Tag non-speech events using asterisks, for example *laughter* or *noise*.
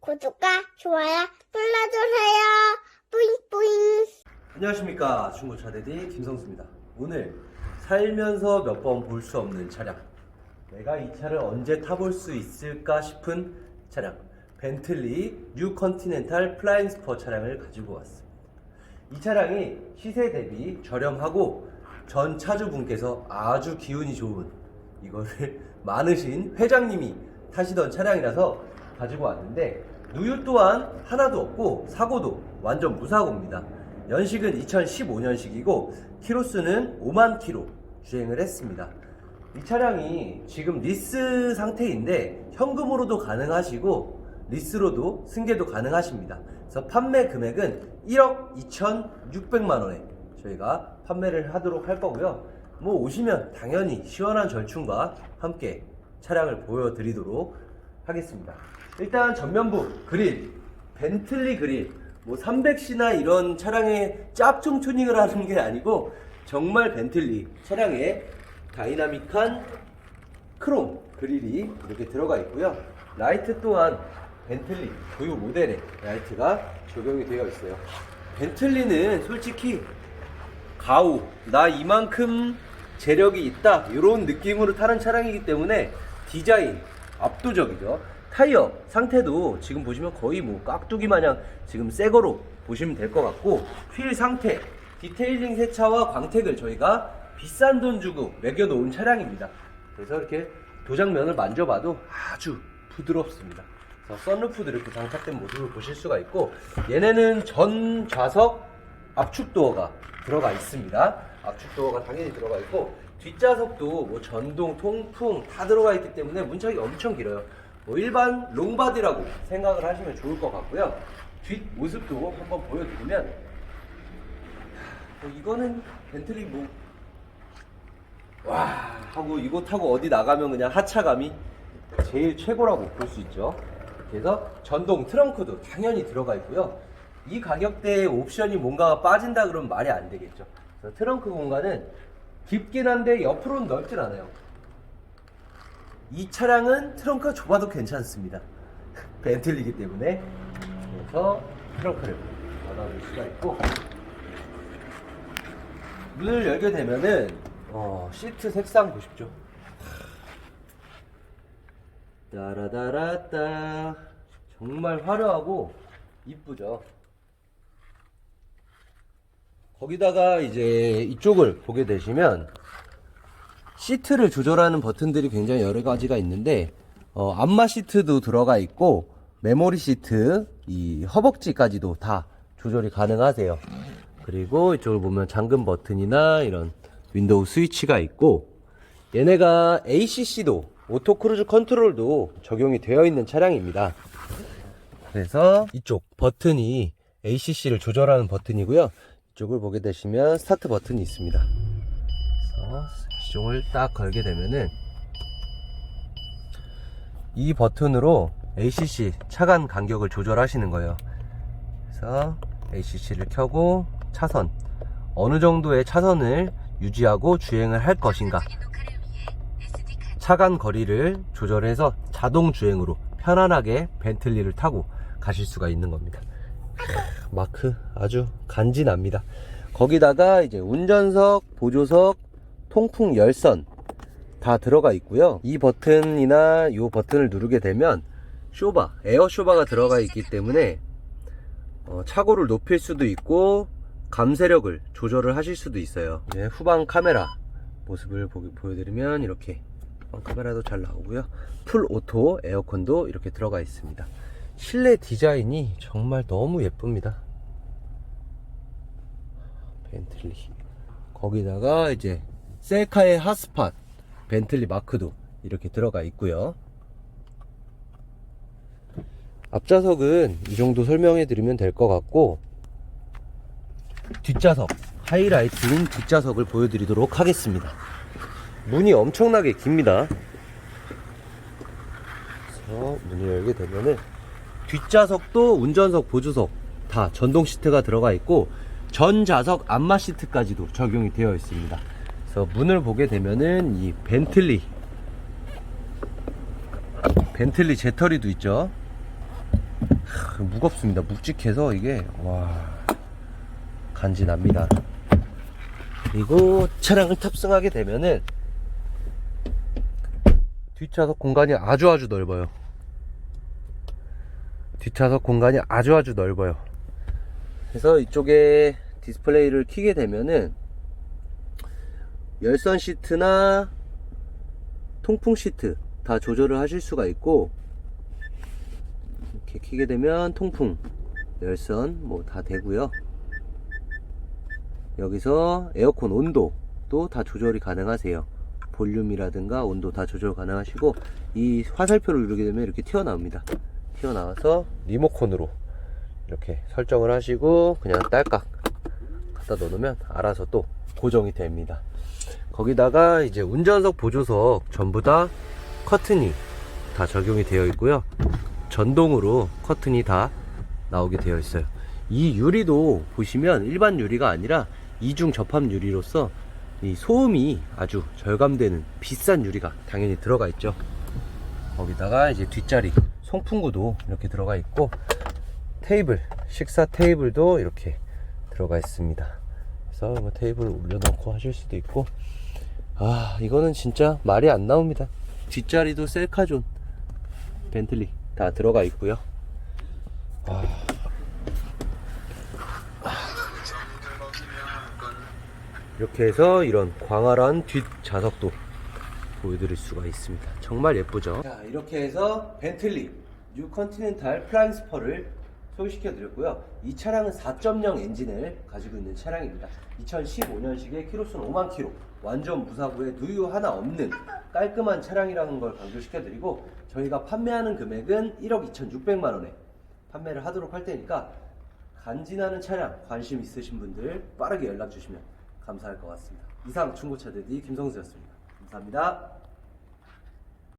구독과 좋아요 눌러주세요. 뿌잉뿌잉. 안녕하십니까. 중고차 대디 김성수입니다. 오늘 살면서 몇 번 볼 수 없는 차량. 내가 이 차를 언제 타볼 수 있을까 싶은 차량. 벤틀리 뉴 컨티넨탈 플라잉 스퍼 차량을 가지고 왔습니다. 이 차량이 시세 대비 저렴하고 전 차주분께서 아주 기운이 좋은 이거를 *laughs* 많으신 회장님이 타시던 차량이라서 가지고 왔는데 누유 또한 하나도 없고 사고도 완전 무사고입니다. 연식은 2015년식이고 키로수는 5만 키로 주행을 했습니다. 이 차량이 지금 리스 상태인데 현금으로도 가능하시고 리스로도 승계도 가능하십니다. 그래서 판매 금액은 1억 2,600만 원에 저희가 판매를 하도록 할 거고요. 뭐 오시면 당연히 시원한 절충과 함께 차량을 보여드리도록 하겠습니다. 일단 전면부 그릴, 벤틀리 그릴, 뭐 300C나 이런 차량에 짭중 튜닝을 하는 게 아니고 정말 벤틀리 차량에 다이나믹한 크롬 그릴이 이렇게 들어가 있고요. 라이트 또한 벤틀리 고유 모델의 라이트가 적용이 되어 있어요. 벤틀리는 솔직히 가오 나 이만큼 재력이 있다 이런 느낌으로 타는 차량이기 때문에 디자인 압도적이죠. 타이어 상태도 지금 보시면 거의 뭐 깍두기 마냥 지금 새 거로 보시면 될 것 같고 휠 상태 디테일링 세차와 광택을 저희가 비싼 돈 주고 매겨 놓은 차량입니다. 그래서 이렇게 도장면을 만져봐도 아주 부드럽습니다. 그래서 썬루프도 이렇게 장착된 모습을 보실 수가 있고 얘네는 전 좌석 압축 도어가 들어가 있습니다. 압축 도어가 당연히 들어가 있고 뒷좌석도 뭐 전동, 통풍 다 들어가 있기 때문에 문짝이 엄청 길어요. 뭐 일반 롱바디라고 생각을 하시면 좋을 것 같고요. 뒷 모습도 한번 보여드리면 뭐 이거는 벤틀리 뭐 와 하고 이거 타고 어디 나가면 그냥 하차감이 제일 최고라고 볼 수 있죠. 그래서 전동 트렁크도 당연히 들어가 있고요. 이 가격대에 옵션이 뭔가 빠진다 그러면 말이 안 되겠죠. 트렁크 공간은 깊긴 한데 옆으로는 넓진 않아요. 이 차량은 트렁크가 좁아도 괜찮습니다. *laughs* 벤틀리기 때문에 그래서 트렁크를 받아볼 수가 있고 문을 열게 되면은 어, 시트 색상 보십시오. 따라다라따 정말 화려하고 이쁘죠. 거기다가 이제 이쪽을 보게 되시면 시트를 조절하는 버튼들이 굉장히 여러 가지가 있는데 어, 안마 시트도 들어가 있고 메모리 시트, 이 허벅지까지도 다 조절이 가능하세요. 그리고 이쪽을 보면 잠금 버튼이나 이런 윈도우 스위치가 있고 얘네가 ACC도 오토 크루즈 컨트롤도 적용이 되어 있는 차량입니다. 그래서 이쪽 버튼이 ACC를 조절하는 버튼이고요. 이쪽을 보게 되시면 스타트 버튼이 있습니다. 시동을 딱 걸게 되면은 이 버튼으로 ACC 차간 간격을 조절하시는 거예요. 그래서 ACC를 켜고 차선 어느 정도의 차선을 유지하고 주행을 할 것인가 차간 거리를 조절해서 자동 주행으로 편안하게 벤틀리를 타고 가실 수가 있는 겁니다. 마크 아주 간지납니다. 거기다가 이제 운전석, 보조석, 통풍 열선 다 들어가 있고요. 이 버튼이나 이 버튼을 누르게 되면 쇼바, 에어 쇼바가 들어가 있기 때문에 어, 차고를 높일 수도 있고 감세력을 조절을 하실 수도 있어요. 네, 후방 카메라 모습을 보, 보여드리면 이렇게 카메라도 잘 나오고요. 풀 오토 에어컨도 이렇게 들어가 있습니다. 실내 디자인이 정말 너무 예쁩니다. 벤틀리. 거기다가 이제 셀카의 핫스팟 벤틀리 마크도 이렇게 들어가 있고요. 앞좌석은 이 정도 설명해 드리면 될 것 같고 뒷좌석 하이라이트인 뒷좌석을 보여드리도록 하겠습니다. 문이 엄청나게 깁니다. 그래서 문을 열게 되면은 뒷좌석도 운전석, 보조석 다 전동 시트가 들어가 있고 전 좌석 안마 시트까지도 적용이 되어 있습니다. 그래서 문을 보게 되면은 이 벤틀리 벤틀리 제터리도 있죠. 그 무겁습니다. 묵직해서 이게 와 간지납니다. 그리고 차량을 탑승하게 되면은 뒷좌석 공간이 아주 아주 넓어요. 뒷좌석 공간이 아주 아주 넓어요. 그래서 이쪽에 디스플레이를 키게 되면은 열선 시트나 통풍 시트 다 조절을 하실 수가 있고 이렇게 키게 되면 통풍 열선 뭐 다 되고요. 여기서 에어컨 온도도 다 조절이 가능하세요. 볼륨이라든가 온도 다 조절 가능하시고 이 화살표를 누르게 되면 이렇게 튀어나옵니다. 튀어나와서 리모컨으로 이렇게 설정을 하시고 그냥 딸깍 갖다 넣으면 알아서 또 고정이 됩니다. 거기다가 이제 운전석 보조석 전부 다 커튼이 다 적용이 되어 있고요. 전동으로 커튼이 다 나오게 되어 있어요. 이 유리도 보시면 일반 유리가 아니라 이중 접합 유리로서 이 소음이 아주 절감되는 비싼 유리가 당연히 들어가 있죠. 거기다가 이제 뒷자리 송풍구도 이렇게 들어가 있고 테이블 식사 테이블도 이렇게 들어가 있습니다. 그래서 뭐 테이블 올려놓고 하실 수도 있고. 아 이거는 진짜 말이 안 나옵니다. 뒷자리도 셀카존 벤틀리 다 들어가 있고요. 아. 이렇게 해서 이런 광활한 뒷 좌석도 보여드릴 수가 있습니다. 정말 예쁘죠? 자 이렇게 해서 벤틀리 뉴 컨티넨탈 플라잉스퍼를 소개시켜 드렸고요. 이 차량은 4.0 엔진을 가지고 있는 차량입니다. 2015년식의 키로수는 5만 킬로 완전 무사고에 누유 하나 없는 깔끔한 차량이라는 걸 강조시켜 드리고 저희가 판매하는 금액은 1억 2,600만 원에 판매를 하도록 할 테니까 간지나는 차량 관심 있으신 분들 빠르게 연락 주시면 감사할 것 같습니다. 이상 중고차 대디 김성수였습니다. 감사합니다